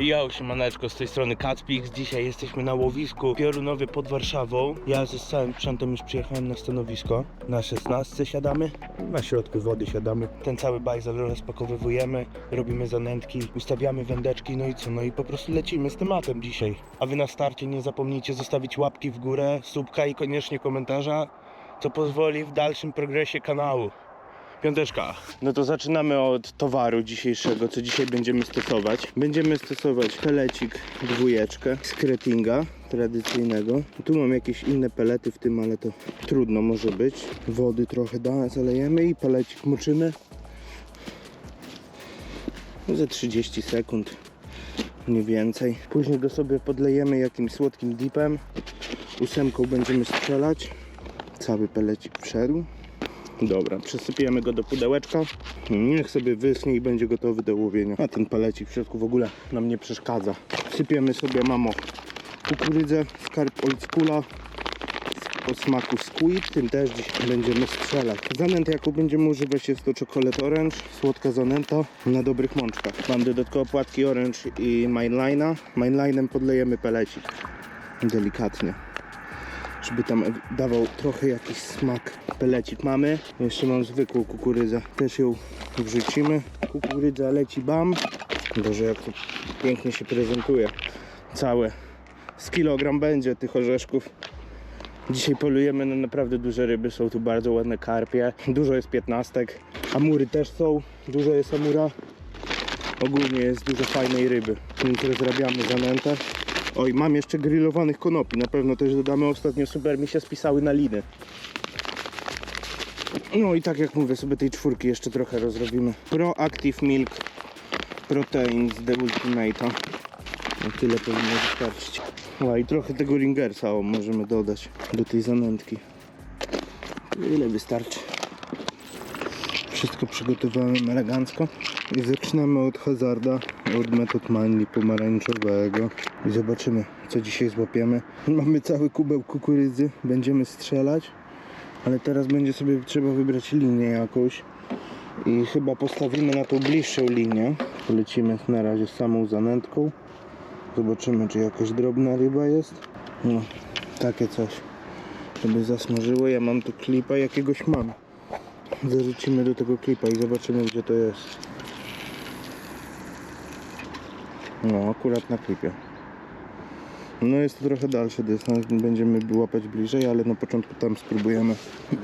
Ja siemaneczko, z tej strony Kacpix. Dzisiaj jesteśmy na łowisku piorunowie pod Warszawą. Ja ze całym sprzętem już przyjechałem na stanowisko. Na 16 siadamy, na środku wody siadamy. Ten cały bajzel rozpakowywujemy, robimy zanętki, ustawiamy wędeczki, no i co? No i po prostu lecimy z tematem dzisiaj. A wy na starcie nie zapomnijcie zostawić łapki w górę, subka i koniecznie komentarza, co pozwoli w dalszym progresie kanału. Piąteczka. No to zaczynamy od towaru dzisiejszego, co dzisiaj będziemy stosować. Będziemy stosować pelecik dwójeczkę z kretinga tradycyjnego. Tu mam jakieś inne pelety w tym, ale to trudno może być. Wody trochę da, zalejemy i pelecik moczymy. Ze 30 sekund, nie więcej. Później go sobie podlejemy jakimś słodkim dipem. Ósemką będziemy strzelać. Cały pelecik wszedł. Dobra, przesypiemy go do pudełeczka. Niech sobie wyschnie i będzie gotowy do łowienia. A ten palecik w środku w ogóle nam nie przeszkadza. Sypiemy sobie, mamo, kukurydzę, skarb oldschoola o smaku squid. Tym też dziś będziemy strzelać. Zanęta, jaką będziemy używać jest to chocolate orange, słodka zanęta na dobrych mączkach. Mam dodatkowo płatki orange i mainline'a. Mainline'em podlejemy pelecik. Delikatnie żeby tam dawał trochę jakiś smak. Pelecik mamy. Jeszcze mam zwykłą kukurydzę. Też ją wrzucimy. Kukurydza leci bam. Boże, jak to pięknie się prezentuje. Całe. Z kilogram będzie tych orzeszków. Dzisiaj polujemy na naprawdę duże ryby. Są tu bardzo ładne karpie. Dużo jest piętnastek. Amury też są. Dużo jest amura. Ogólnie jest dużo fajnej ryby. Więc rozrabiamy zanętę. Oj, mam jeszcze grillowanych konopi. Na pewno też dodamy. Ostatnio super mi się spisały na liny. No i tak jak mówię, sobie tej czwórki jeszcze trochę rozrobimy. Pro Active Milk Protein z The Ultimate'a. No tyle powinno wystarczyć. O, i trochę tego ringersa o, możemy dodać do tej zanętki. Ile wystarczy? Wszystko przygotowałem elegancko. I zaczynamy od hazarda, od metod manli pomarańczowego. I zobaczymy, co dzisiaj złapiemy. Mamy cały kubeł kukurydzy, będziemy strzelać. Ale teraz będzie sobie trzeba wybrać linię jakąś. I chyba postawimy na tą bliższą linię. Lecimy na razie samą zanętką. Zobaczymy, czy jakaś drobna ryba jest. No, takie coś. Żeby zasmażyło. Ja mam tu klipa, jakiegoś mam. Zarzucimy do tego klipa i zobaczymy gdzie to jest. No, akurat na klipie. No jest to trochę dalszy dystans, będziemy łapać bliżej, ale na początku tam spróbujemy.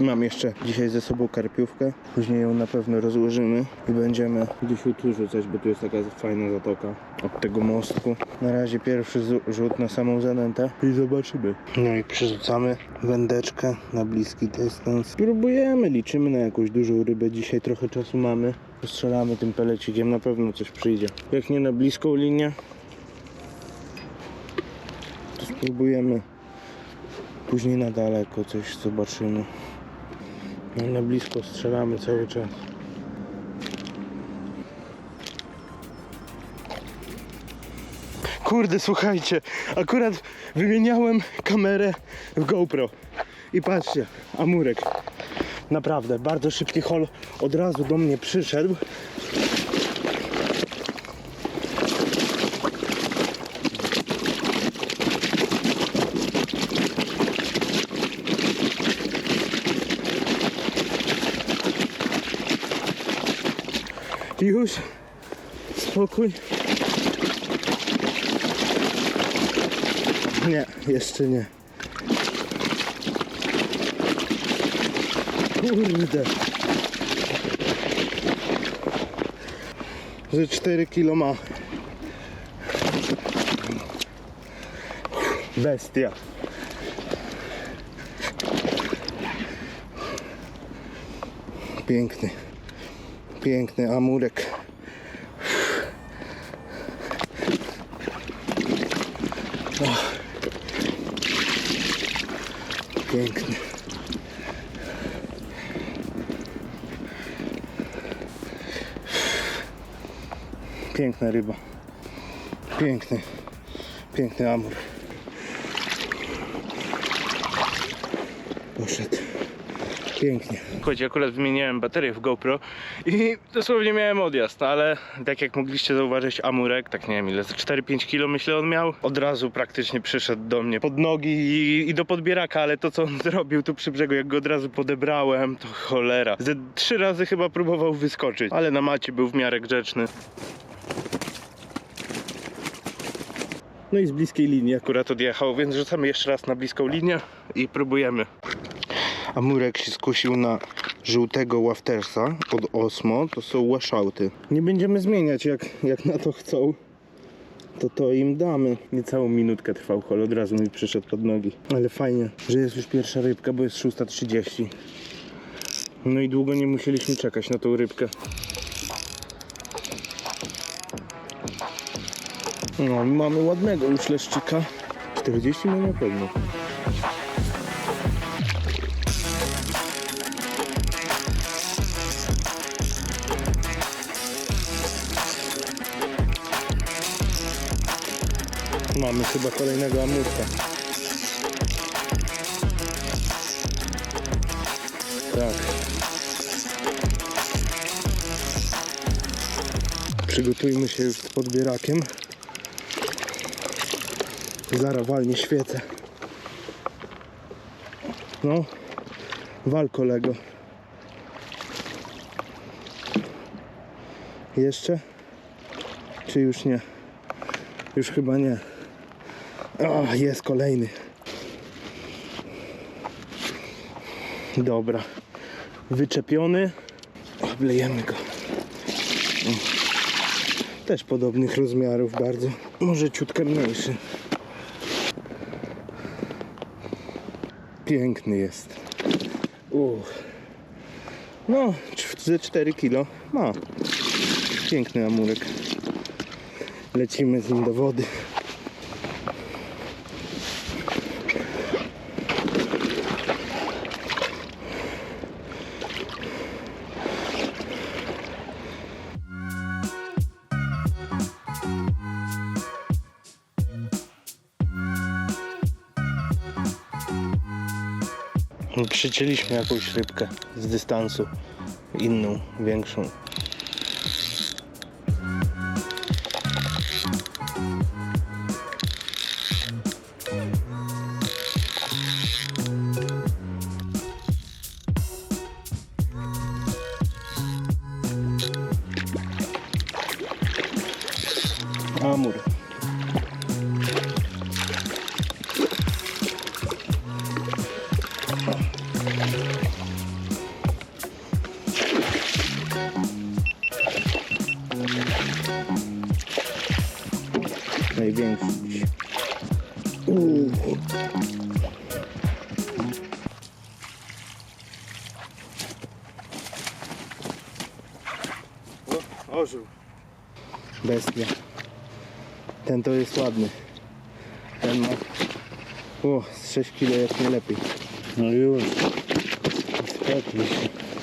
Mam jeszcze dzisiaj ze sobą karpiówkę, później ją na pewno rozłożymy i będziemy gdzieś tu rzucać, bo tu jest taka fajna zatoka od tego mostku. Na razie pierwszy zu- rzut na samą zanętę i zobaczymy. No i przerzucamy wędeczkę na bliski dystans. Spróbujemy, liczymy na jakąś dużą rybę. Dzisiaj trochę czasu mamy. Strzelamy tym pelecikiem, na pewno coś przyjdzie. Jak nie na bliską linię, spróbujemy później na daleko coś zobaczymy. No, na blisko strzelamy cały czas. Kurde, słuchajcie, akurat wymieniałem kamerę w GoPro. I patrzcie, Amurek. Naprawdę, bardzo szybki hol od razu do mnie przyszedł. Już spokój. Nie, jeszcze nie. Kurde. Że 4 kilo ma. Bestia. Piękny. Piękny amurek. Piękny. Piękna ryba. Piękny. Piękny amur. Pięknie. Słuchajcie, akurat wymieniałem baterię w GoPro i dosłownie miałem odjazd, ale tak jak mogliście zauważyć, Amurek, tak nie wiem ile, ze 4-5 kilo myślę on miał, od razu praktycznie przyszedł do mnie pod nogi i, i do podbieraka, ale to co on zrobił tu przy brzegu, jak go od razu podebrałem, to cholera. Ze trzy razy chyba próbował wyskoczyć, ale na macie był w miarę grzeczny. No i z bliskiej linii akurat odjechał, więc rzucamy jeszcze raz na bliską linię i próbujemy. Amurek się skusił na żółtego waftersa od Osmo, to są washouty. Nie będziemy zmieniać jak, jak na to chcą. To to im damy. Niecałą minutkę trwał hol, od razu mi przyszedł pod nogi. Ale fajnie, że jest już pierwsza rybka, bo jest 6.30. No i długo nie musieliśmy czekać na tą rybkę. No, mamy ładnego już leszczyka. 40 no na pewno. Mamy chyba kolejnego amurka. Tak. Przygotujmy się już z podbierakiem. Zara walnie świecę. No, wal kolego. Jeszcze? Czy już nie? Już chyba nie. O, jest kolejny. Dobra. Wyczepiony. Oblejemy go. O. Też podobnych rozmiarów bardzo. Może ciutkę mniejszy. Piękny jest. Uch. No, ze 4 kilo ma. Piękny amurek. Lecimy z nim do wody. Przycięliśmy jakąś rybkę z dystansu. Inną, większą. Największy dziś. Uuu. O, ożył. Bestia. Ten to jest ładny. Ten ma o, z 6 kg jak nie lepiej. No już. Spokój się.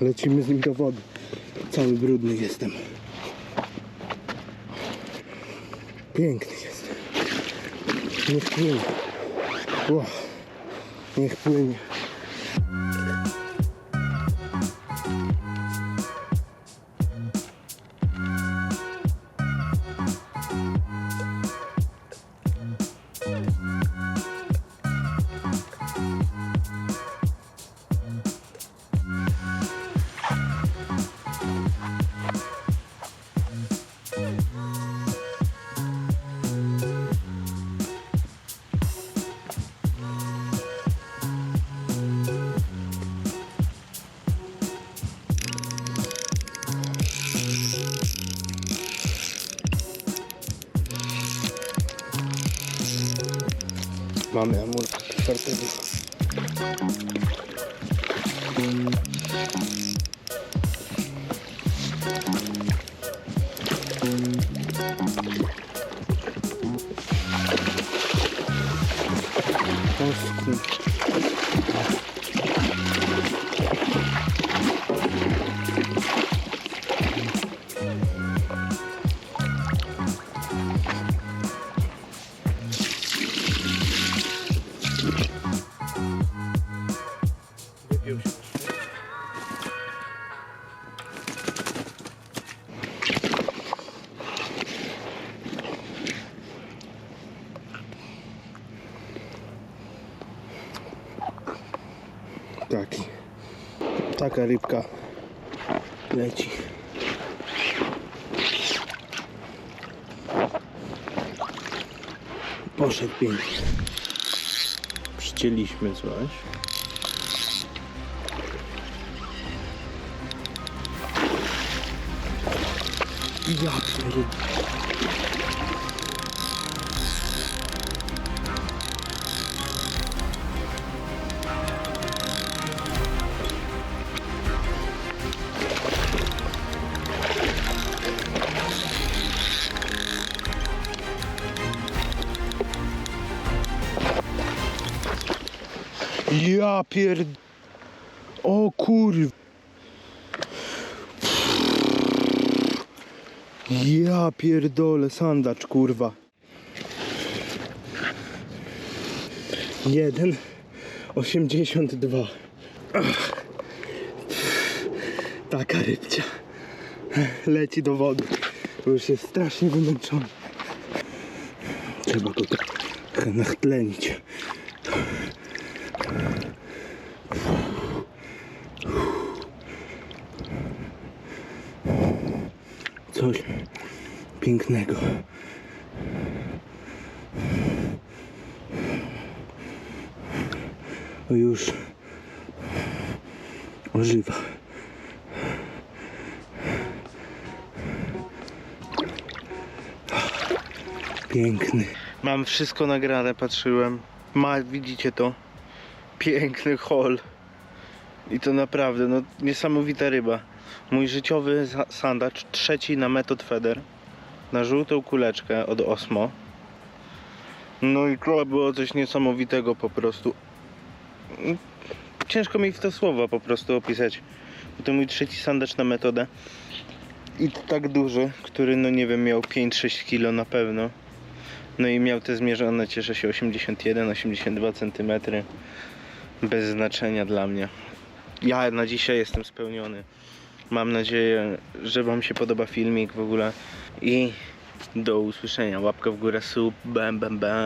Lecimy z nim do wody. Cały brudny jestem. Piękny jest. Niech płynie. O, niech płynie. Mami, amor, fuerte. Taki. Taka rybka leci. Poszedł pięknie. Przycięliśmy coś. Ja pierdolę. Ja pierd... O kurw... Ja pierdolę, sandacz kurwa. Jeden, osiemdziesiąt dwa. Taka rybcia. Leci do wody. Już jest strasznie wymęczony. Trzeba go trochę nachtlenić. Coś pięknego. Już ożywa. Piękny. Mam wszystko nagrane, patrzyłem. Ma, widzicie to? Piękny hol. I to naprawdę, no niesamowita ryba. Mój życiowy sandacz, trzeci na Method Feather. Na żółtą kuleczkę od Osmo. No i to było coś niesamowitego po prostu. Ciężko mi w te słowa po prostu opisać. To mój trzeci sandacz na metodę. I to tak duży, który no nie wiem, miał 5-6 kg na pewno. No i miał te zmierzone, cieszę się, 81-82 cm. Bez znaczenia dla mnie. Ja na dzisiaj jestem spełniony. Mam nadzieję, że Wam się podoba filmik w ogóle. I do usłyszenia. Łapka w górę, sub, bam, bam, bam.